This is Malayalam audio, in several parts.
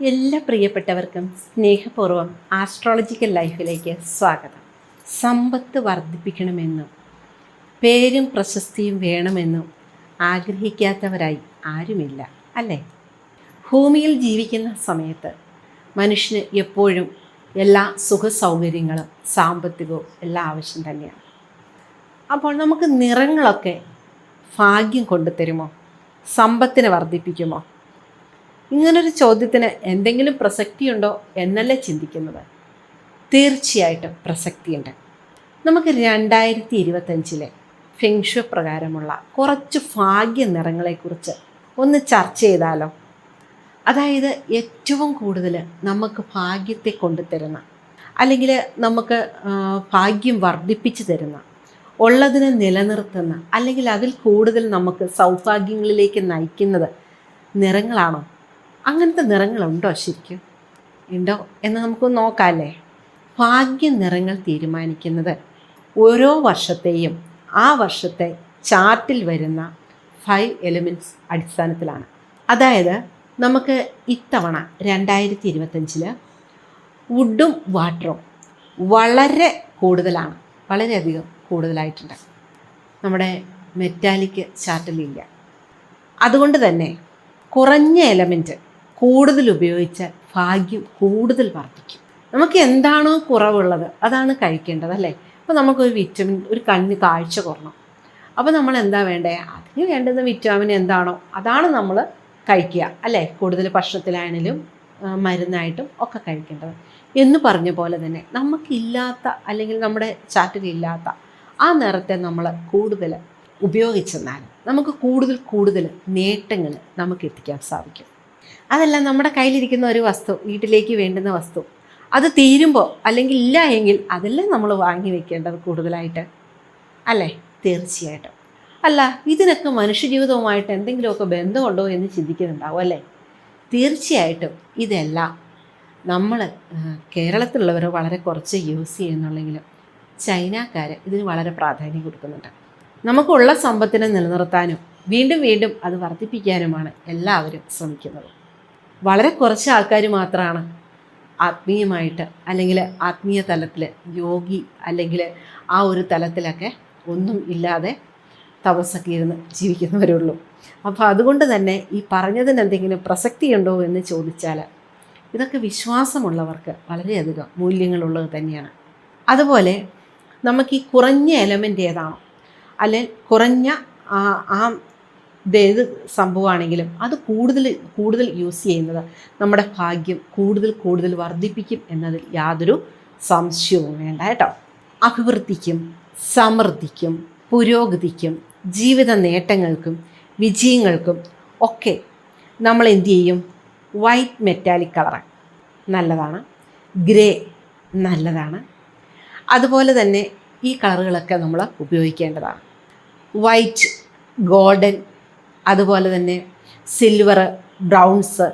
എല്ലാ പ്രിയപ്പെട്ടവർക്കും സ്നേഹപൂർവം ആസ്ട്രോളജിക്കൽ ലൈഫിലേക്ക് സ്വാഗതം. സമ്പത്ത് വർദ്ധിപ്പിക്കണമെന്നും പേരും പ്രശസ്തിയും വേണമെന്നും ആഗ്രഹിക്കാത്തവരായി ആരുമില്ല അല്ലേ? ഭൂമിയിൽ ജീവിക്കുന്ന സമയത്ത് മനുഷ്യന് എപ്പോഴും എല്ലാ സുഖ സൗകര്യങ്ങളും സാമ്പത്തികവും എല്ലാം ആവശ്യം തന്നെയാണ്. അപ്പോൾ നമുക്ക് നിറങ്ങളൊക്കെ ഭാഗ്യം കൊണ്ടുതരുമോ? സമ്പത്തിനെ വർദ്ധിപ്പിക്കുമോ? ഇങ്ങനൊരു ചോദ്യത്തിന് എന്തെങ്കിലും പ്രസക്തിയുണ്ടോ എന്നല്ലേ ചിന്തിക്കുന്നത്? തീർച്ചയായിട്ടും പ്രസക്തിയുണ്ട്. നമുക്ക് രണ്ടായിരത്തി ഇരുപത്തഞ്ചിലെ ഫെങ്ഷു പ്രകാരമുള്ള കുറച്ച് ഭാഗ്യ നിറങ്ങളെക്കുറിച്ച് ഒന്ന് ചർച്ച ചെയ്താലോ? അതായത് ഏറ്റവും കൂടുതൽ നമുക്ക് ഭാഗ്യത്തെ കൊണ്ടുതരുന്ന അല്ലെങ്കിൽ നമുക്ക് ഭാഗ്യം വർദ്ധിപ്പിച്ചു തരുന്ന ഉള്ളതിനെ നിലനിർത്തുന്ന അല്ലെങ്കിൽ അതിൽ കൂടുതൽ നമുക്ക് സൗഭാഗ്യങ്ങളിലേക്ക് നയിക്കുന്നത് നിറങ്ങളാണോ? അങ്ങനത്തെ നിറങ്ങളുണ്ടോ ശരിക്കും? ഉണ്ടോ? എന്ന് നമുക്ക് നോക്കാമല്ലേ ഭാഗ്യ നിറങ്ങൾ തീരുമാനിക്കുന്നത് ഓരോ വർഷത്തെയും ആ വർഷത്തെ ചാർട്ടിൽ വരുന്ന ഫൈവ് എലിമെന്റ്സ് അടിസ്ഥാനത്തിലാണ്. അതായത് നമുക്ക് ഇത്തവണ രണ്ടായിരത്തി ഇരുപത്തഞ്ചിൽ വുഡും വാട്ടറും വളരെ കൂടുതലാണ് വളരെയധികം കൂടുതലായിട്ടുണ്ട്. നമ്മുടെ മെറ്റാലിക് ചാർട്ടിലില്ല അതുകൊണ്ട് തന്നെ കുറഞ്ഞ എലമെന്റ് കൂടുതൽ ഉപയോഗിച്ചാൽ ഭാഗ്യം കൂടുതൽ വർദ്ധിക്കും. നമുക്ക് എന്താണോ കുറവുള്ളത് അതാണ് കഴിക്കേണ്ടത് അല്ലേ? അപ്പോൾ നമുക്കൊരു വിറ്റമിൻ ഒരു കണ്ണി കാഴ്ച കുറണം. അപ്പോൾ നമ്മൾ എന്താ വേണ്ടേ? അതിന് വേണ്ടുന്ന വിറ്റാമിൻ എന്താണോ അതാണ് നമ്മൾ കഴിക്കുക അല്ലേ? കൂടുതൽ ഭക്ഷണത്തിലാണെങ്കിലും മരുന്നായിട്ടും ഒക്കെ കഴിക്കേണ്ടത്. എന്ന് പറഞ്ഞ പോലെ തന്നെ നമുക്കില്ലാത്ത അല്ലെങ്കിൽ നമ്മുടെ ചാറ്റിലില്ലാത്ത ആ നിറത്തെ നമ്മൾ കൂടുതൽ ഉപയോഗിച്ചെന്നാൽ നമുക്ക് കൂടുതൽ കൂടുതൽ നേട്ടങ്ങൾ നമുക്ക് എത്തിക്കാൻ സാധിക്കും. അതല്ല നമ്മുടെ കയ്യിലിരിക്കുന്ന ഒരു വസ്തു വീട്ടിലേക്ക് വേണ്ടുന്ന വസ്തു. അത് തീരുമ്പോൾ അല്ലെങ്കിൽ ഇല്ല എങ്കിൽ അതെല്ലാം നമ്മൾ വാങ്ങി വെക്കേണ്ടത് കൂടുതലായിട്ട്? അല്ലേ? തീർച്ചയായിട്ടും. അല്ല ഇതിനൊക്കെ മനുഷ്യജീവിതവുമായിട്ട് എന്തെങ്കിലുമൊക്കെ ബന്ധമുണ്ടോ എന്ന് ചിന്തിക്കുന്നുണ്ടാവും അല്ലേ? തീർച്ചയായിട്ടും ഇതെല്ലാം. നമ്മൾ കേരളത്തിലുള്ളവർ വളരെ കുറച്ച് യൂസ് ചെയ്യുന്നുള്ളെങ്കിലും ചൈനക്കാർ ഇതിന് വളരെ പ്രാധാന്യം കൊടുക്കുന്നുണ്ട്. നമുക്കുള്ള സമ്പത്തിനെ നിലനിർത്താനും വീണ്ടും വീണ്ടും അത് വർദ്ധിപ്പിക്കാനുമാണ് എല്ലാവരും ശ്രമിക്കുന്നത്. വളരെ കുറച്ച് ആൾക്കാർ മാത്രമാണ് ആത്മീയമായിട്ട് അല്ലെങ്കിൽ ആത്മീയ തലത്തിൽ യോഗി അല്ലെങ്കിൽ ആ ഒരു തലത്തിലൊക്കെ ഒന്നും ഇല്ലാതെ തപസ്സൊക്കെ ഇരുന്ന് ജീവിക്കുന്നവരുള്ളൂ. അപ്പോൾ അതുകൊണ്ട് തന്നെ ഈ പറഞ്ഞതിന് എന്തെങ്കിലും പ്രസക്തിയുണ്ടോ എന്ന് ചോദിച്ചാൽ ഇതൊക്കെ വിശ്വാസമുള്ളവർക്ക് വളരെയധികം മൂല്യങ്ങളുള്ളത് തന്നെയാണ്. അതുപോലെ നമുക്ക് ഈ കുറഞ്ഞ എലമെന്റ് ഏതാണോ അല്ലെ കുറഞ്ഞ ആ ഏത് സംഭവമാണെങ്കിലും അത് കൂടുതൽ കൂടുതൽ യൂസ് ചെയ്യുന്നത് നമ്മുടെ ഭാഗ്യം കൂടുതൽ കൂടുതൽ വർദ്ധിപ്പിക്കും എന്നതിൽ യാതൊരു സംശയവും വേണ്ട കേട്ടോ. അഭിവൃദ്ധിക്കും സമൃദ്ധിക്കും പുരോഗതിക്കും ജീവിത നേട്ടങ്ങൾക്കും വിജയങ്ങൾക്കും ഒക്കെ നമ്മൾ എന്ത് ചെയ്യും? വൈറ്റ് മെറ്റാലിക് കളർ നല്ലതാണ്. ഗ്രേ നല്ലതാണ്. അതുപോലെ തന്നെ ഈ കളറുകളൊക്കെ നമ്മൾ ഉപയോഗിക്കേണ്ടതാണ്. വൈറ്റ് ഗോൾഡൻ അതുപോലെ തന്നെ സിൽവർ ബ്രൗൺസ്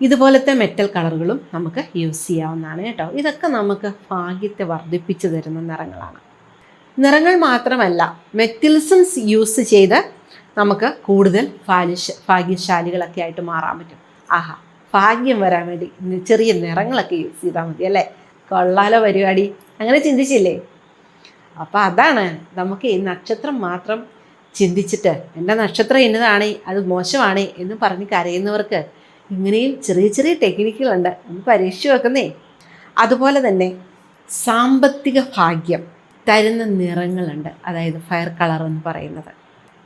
ഇതുപോലത്തെ മെറ്റൽ കളറുകളും നമുക്ക് യൂസ് ചെയ്യാവുന്നതാണ് കേട്ടോ. ഇതൊക്കെ നമുക്ക് ഭാഗ്യത്തെ വർദ്ധിപ്പിച്ചു തരുന്ന നിറങ്ങളാണ്. നിറങ്ങൾ മാത്രമല്ല മെറ്റിൽസൺസ് യൂസ് ചെയ്ത് നമുക്ക് കൂടുതൽ ഭാഗ്യശ ഭാഗ്യശാലികളൊക്കെ ആയിട്ട് മാറാൻ പറ്റും. ആഹാ ഭാഗ്യം വരാൻ വേണ്ടി ചെറിയ നിറങ്ങളൊക്കെ യൂസ് ചെയ്താൽ മതി അല്ലേ? കൊള്ളാലോ പരിപാടി. അങ്ങനെ ചിന്തിച്ചില്ലേ? അപ്പോൾ അതാണ് നമുക്ക് ഈ നക്ഷത്രം മാത്രം ചിന്തിച്ചിട്ട് എന്റെ നക്ഷത്രം ഇന്നതാണ് അത് മോശമാണ് എന്ന് പറഞ്ഞ് കരയുന്നവർക്ക് ഇങ്ങനെയും ചെറിയ ചെറിയ ടെക്നിക്കുകളുണ്ട് ഒന്ന് പരീക്ഷിച്ച് വെക്കുന്നേ അതുപോലെ തന്നെ സാമ്പത്തിക ഭാഗ്യം തരുന്ന നിറങ്ങളുണ്ട്. അതായത് ഫയർ കളർ എന്ന് പറയുന്നത്.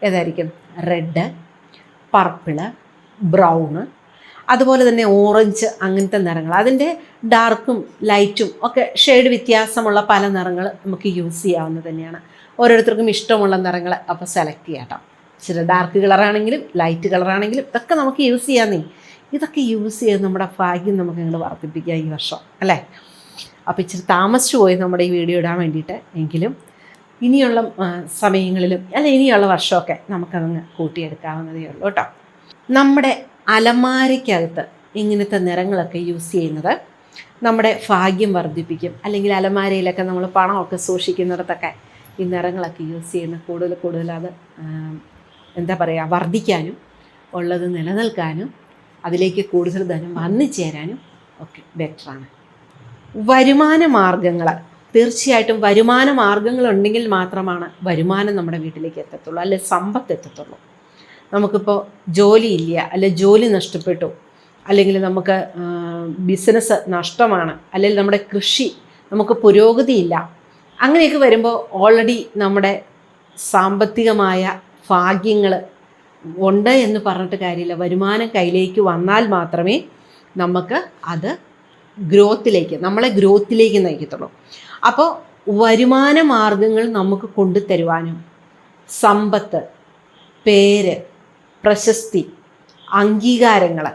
ഏതായിരിക്കും? റെഡ് പർപ്പിൾ ബ്രൗണ് അതുപോലെ തന്നെ ഓറഞ്ച് അങ്ങനത്തെ നിറങ്ങൾ. അതിന്റെ ഡാർക്കും ലൈറ്റും ഒക്കെ ഷെയ്ഡ് വ്യത്യാസമുള്ള പല നിറങ്ങൾ നമുക്ക് യൂസ് ചെയ്യാവുന്നത് തന്നെയാണ്. ഓരോരുത്തർക്കും ഇഷ്ടമുള്ള നിറങ്ങൾ അപ്പോൾ സെലക്ട് ചെയ്യാട്ടോ ചില ഡാർക്ക് കളറാണെങ്കിലും ലൈറ്റ് കളറാണെങ്കിലും ഇതൊക്കെ നമുക്ക് യൂസ് ചെയ്യാന്നേ ഇതൊക്കെ യൂസ് ചെയ്ത് നമ്മുടെ ഭാഗ്യം നമുക്ക് നിങ്ങൾ വർദ്ധിപ്പിക്കാം ഈ വർഷം അല്ലേ? അപ്പോൾ ഇച്ചിരി താമസിച്ചു പോയി നമ്മുടെ ഈ വീഡിയോ ഇടാൻ വേണ്ടിയിട്ട് എങ്കിലും ഇനിയുള്ള സമയങ്ങളിലും അല്ല ഇനിയുള്ള വർഷമൊക്കെ നമുക്കതങ്ങ് കൂട്ടിയെടുക്കാവുന്നതേ ഉള്ളൂ കേട്ടോ നമ്മുടെ അലമാരയ്ക്കകത്ത് ഇങ്ങനത്തെ നിറങ്ങളൊക്കെ യൂസ് ചെയ്യുന്നത് നമ്മുടെ ഭാഗ്യം വർദ്ധിപ്പിക്കും. അല്ലെങ്കിൽ അലമാരയിലൊക്കെ നമ്മൾ പണമൊക്കെ സൂക്ഷിക്കുന്നിടത്തൊക്കെ ഈ നിറങ്ങളൊക്കെ യൂസ് ചെയ്യുന്ന കൂടുതൽ കൂടുതൽ അത് എന്താ പറയുക വർദ്ധിക്കാനും ഉള്ളത് നിലനിൽക്കാനും അതിലേക്ക് കൂടുതൽ ധനം വന്നു ചേരാനും ഒക്കെ ബെറ്ററാണ് വരുമാന മാർഗങ്ങൾ തീർച്ചയായിട്ടും വരുമാന മാർഗങ്ങൾ ഉണ്ടെങ്കിൽ മാത്രമാണ് വരുമാനം നമ്മുടെ വീട്ടിലേക്ക് എത്തത്തുള്ളൂ അല്ലെ സമ്പത്ത് എത്തത്തുള്ളൂ. നമുക്കിപ്പോൾ ജോലിയില്ല അല്ലെ ജോലി നഷ്ടപ്പെട്ടു അല്ലെങ്കിൽ നമുക്ക് ബിസിനസ് നഷ്ടമാണ് അല്ലെങ്കിൽ നമ്മുടെ കൃഷി നമുക്ക് പുരോഗതിയില്ല അങ്ങനെയൊക്കെ വരുമ്പോൾ ഓൾറെഡി നമ്മുടെ സാമ്പത്തികമായ ഭാഗ്യങ്ങൾ ഉണ്ട് എന്ന് പറഞ്ഞിട്ട് കാര്യമില്ല. വരുമാനം കയ്യിലേക്ക് വന്നാൽ മാത്രമേ നമുക്ക് അത് ഗ്രോത്തിലേക്ക് നമ്മളെ ഗ്രോത്തിലേക്ക് നയിക്കത്തുള്ളൂ. അപ്പോൾ വരുമാന മാർഗങ്ങൾ നമുക്ക് കൊണ്ടുതരുവാനും സമ്പത്ത് പേര് പ്രശസ്തി അംഗീകാരങ്ങൾ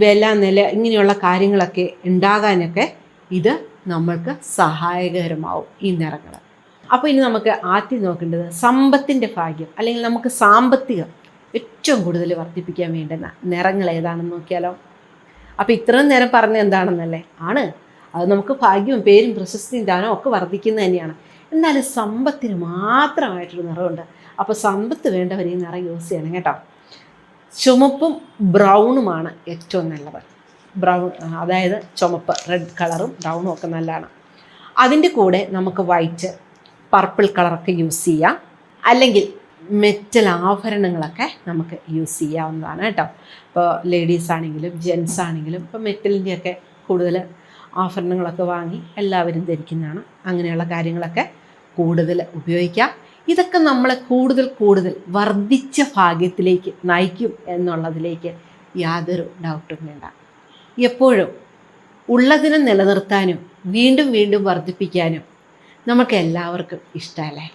വില നില ഇങ്ങനെയുള്ള കാര്യങ്ങളൊക്കെ ഉണ്ടാകാനൊക്കെ ഇത് നമ്മൾക്ക് സഹായകരമാവും ഈ നിറങ്ങൾ അപ്പോൾ ഇനി നമുക്ക് ആദ്യം നോക്കേണ്ടത് സമ്പത്തിന്റെ ഭാഗ്യം അല്ലെങ്കിൽ നമുക്ക് സാമ്പത്തികം ഏറ്റവും കൂടുതൽ വർദ്ധിപ്പിക്കാൻ വേണ്ടുന്ന നിറങ്ങൾ ഏതാണെന്ന് നോക്കിയാലോ? അപ്പോൾ ഇത്രയും നേരം പറഞ്ഞ എന്താണെന്നല്ലേ? ആണ്. അത് നമുക്ക് ഭാഗ്യവും പേരും പ്രശസ്തിയും ദാനവും ഒക്കെ വർദ്ധിക്കുന്നത് തന്നെയാണ്. എന്നാൽ സമ്പത്തിന് മാത്രമായിട്ടൊരു നിറമുണ്ട് അപ്പോൾ സമ്പത്ത് വേണ്ടവർ ഈ നിറം യൂസ് ചെയ്യണം കേട്ടോ. ചുമപ്പും ബ്രൗണുമാണ് ഏറ്റവും നല്ലത്. ബ്രൗൺ അതായത് ചുമപ്പ് റെഡ് കളറും ബ്രൗണും ഒക്കെ നല്ലതാണ്. അതിന്റെ കൂടെ നമുക്ക് വൈറ്റ് പർപ്പിൾ കളറൊക്കെ യൂസ് ചെയ്യാം. അല്ലെങ്കിൽ മെറ്റൽ ആഭരണങ്ങളൊക്കെ നമുക്ക് യൂസ് ചെയ്യാവുന്നതാണ് കേട്ടോ. ഇപ്പോൾ ലേഡീസ് ആണെങ്കിലും ജെൻസ് ആണെങ്കിലും ഇപ്പോൾ മെറ്റലിന്റെയൊക്കെ കൂടുതൽ ആഭരണങ്ങളൊക്കെ വാങ്ങി എല്ലാവരും ധരിക്കുന്നതാണ്. അങ്ങനെയുള്ള കാര്യങ്ങളൊക്കെ കൂടുതൽ ഉപയോഗിക്കാം. ഇതൊക്കെ നമ്മളെ കൂടുതൽ കൂടുതൽ വർദ്ധിച്ച ഭാഗ്യത്തിലേക്ക് നയിക്കും എന്നുള്ളതിലേക്ക് യാതൊരു ഡൗട്ടും വേണ്ട. എപ്പോഴും ഉള്ളതിനെ നിലനിർത്താനും വീണ്ടും വീണ്ടും വർദ്ധിപ്പിക്കാനും നമുക്ക് എല്ലാവർക്കും ഇഷ്ടമല്ലേ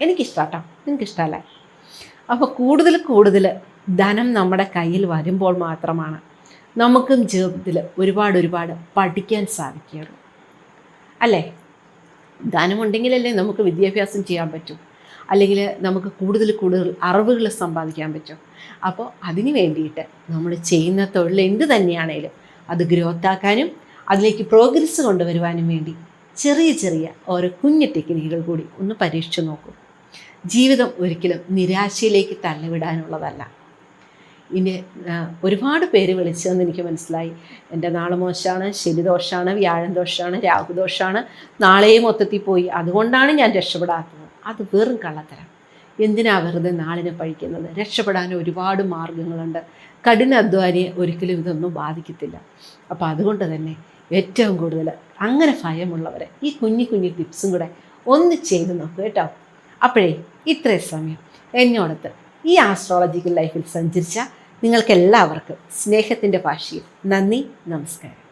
നിങ്ങൾക്ക് ഇഷ്ടമല്ലേ അപ്പോൾ കൂടുതൽ കൂടുതൽ ധനം നമ്മുടെ കയ്യിൽ വരുമ്പോൾ മാത്രമാണ് നമുക്കും ജീവിതത്തിൽ ഒരുപാട് ഒരുപാട് പഠിക്കാൻ സാധിക്കുകയുള്ളൂ. അല്ലേ? ധനമുണ്ടെങ്കിലല്ലേ നമുക്ക് വിദ്യാഭ്യാസം ചെയ്യാൻ പറ്റൂ. അല്ലെങ്കിൽ നമുക്ക് കൂടുതൽ കൂടുതൽ അറിവുകൾ സമ്പാദിക്കാൻ പറ്റും. അപ്പോൾ അതിന് വേണ്ടിയിട്ട് നമ്മൾ ചെയ്യുന്ന തൊഴിൽ എന്ത് തന്നെയാണേലും അത് ഗ്രോത്താക്കാനും അതിലേക്ക് പ്രോഗ്രസ് കൊണ്ടുവരുവാനും വേണ്ടി ചെറിയ ചെറിയ ഓരോ കുഞ്ഞു ടെക്നിക്കുകൾ കൂടി ഒന്ന് പരീക്ഷിച്ചു നോക്കൂ. ജീവിതം ഒരിക്കലും നിരാശയിലേക്ക് തള്ളിവിടാനുള്ളതല്ല. ഇനി ഒരുപാട് പേര് വിളിച്ചതെന്ന് എനിക്ക് മനസ്സിലായി. എന്റെ നാളെ മോശമാണ് ശനിദോഷമാണ് വ്യാഴം ദോഷമാണ് രാഹുദോഷമാണ് നാളെയും മൊത്തത്തിൽ പോയി. അതുകൊണ്ടാണ് ഞാൻ രക്ഷപ്പെടാത്തത്. അത് വെറും കള്ളത്തരം. എന്തിനാ വെറുതെ നാളിനെ പഴിക്കുന്നത്? രക്ഷപ്പെടാൻ ഒരുപാട് മാർഗങ്ങളുണ്ട് കഠിന അധ്വാനിയെ ഒരിക്കലും ഇതൊന്നും ബാധിക്കത്തില്ല. അപ്പോൾ അതുകൊണ്ട് തന്നെ ഏറ്റവും കൂടുതൽ അങ്ങനെ ഭയമുള്ളവരെ ഈ കുഞ്ഞു കുഞ്ഞു ടിപ്സും കൂടെ ഒന്ന് ചെയ്ത് നോക്കൂ കേട്ടോ. അപ്പോഴേ ഇത്രയും സമയം എന്നോടത്ത് ഈ ആസ്ട്രോളജിക്കൽ ലൈഫിൽ സഞ്ചരിച്ച നിങ്ങൾക്കെല്ലാവർക്കും സ്നേഹത്തിന്റെ ഭാഷയിൽ നന്ദി നമസ്കാരം.